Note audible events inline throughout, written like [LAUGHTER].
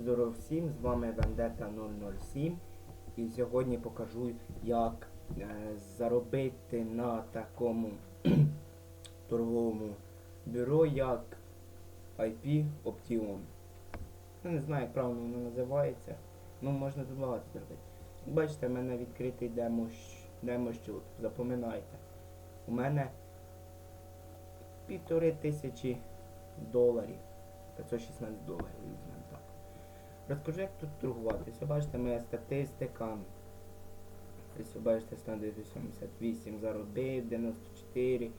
Здоров всім, з вами Vendetta 007 і сьогодні покажу, як е, заробити на такому [CLEARS THROAT] торговому бюро, як IP Option. Я не знаю, як правильно воно називається. Ну, можна тут багато зробити. Бачите, в мене відкритий демо, щ- демо щут. Запам'ятайте. У мене півтори тисячі доларів. 516 доларів. Розкажу, як тут торгуватися. Бачите, моя статистика. Ось бачите, 188 заробив, 94.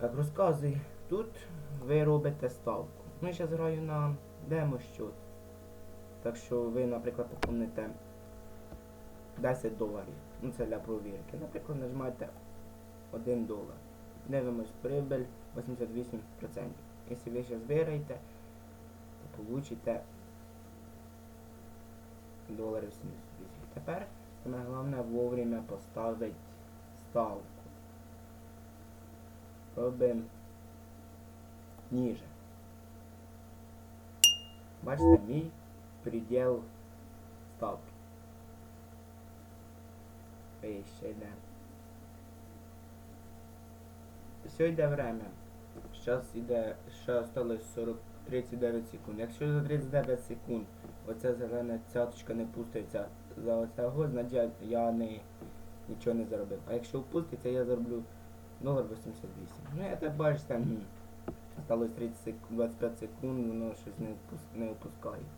Так, розказуй. Тут ви робите ставку. Ну, я зараз граю на демо щот. Так що ви, наприклад, поповните 10 доларів. Ну це для провірки. Наприклад, нажимаєте 1 долар. Дивимось прибыль 88%. Якщо ви зараз виграєте, то получите доларів 78. Тепер саме головне вовремя поставити ставку. Робимо ніже. Бачите, мій предел ставки. Вище йде. Все йде время. Зараз йде, ще осталось 40, 39 секунд. Якщо за 39 секунд оця зелена цяточка не пуститься за оцього, значить я не, нічого не заробив. А якщо впуститься, я зароблю долар 88. Ну я так бачите, м, осталось 30 сек... 25 секунд, воно щось не, впус... не опускається.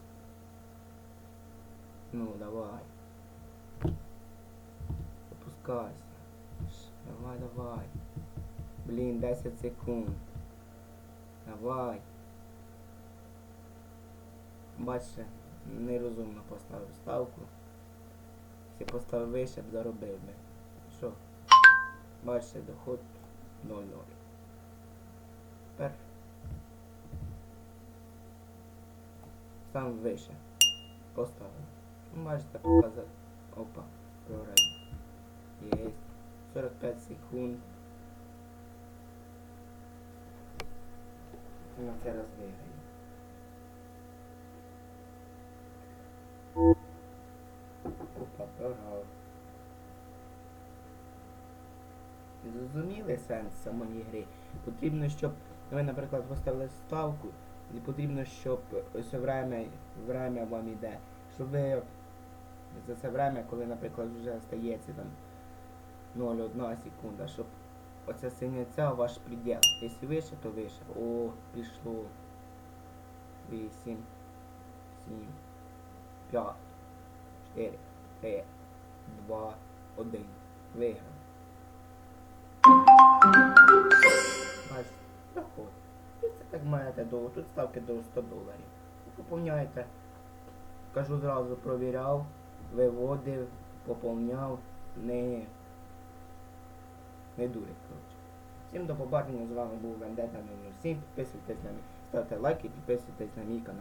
Ну, давай. Опускайся. Давай, давай. Блін, 10 секунд. Давай. Бачите, нерозумно поставив ставку. Якщо поставив вище, б заробив би. Що? Бачите, доход 0-0. Тепер. Сам вище. Поставив. Ну, Бачите, показав. Опа, програю. Єсть. 45 секунд. На це раз. Опа, програв. Зрозуміли сенс самої гри? Потрібно, щоб ви, наприклад, поставили ставку, і потрібно, щоб ось время, время вам іде. Щоб ви за це время, коли, наприклад, вже стається там 0,1 секунда, щоб оця синяця ваш предел. Якщо вище, то вище. О, пішло. 8, 7, 5, 4, 3, 2, 1. Виграв. Бачите, доход. І так маєте до. Тут ставки до 100 доларів. Поповняєте. Кажу зразу, провіряв, виводив, поповняв, не, не дурить, коротше. Всім до побачення, з вами був Вендета 007. Підписуйтесь на мій, ставте лайки, підписуйтесь на мій канал.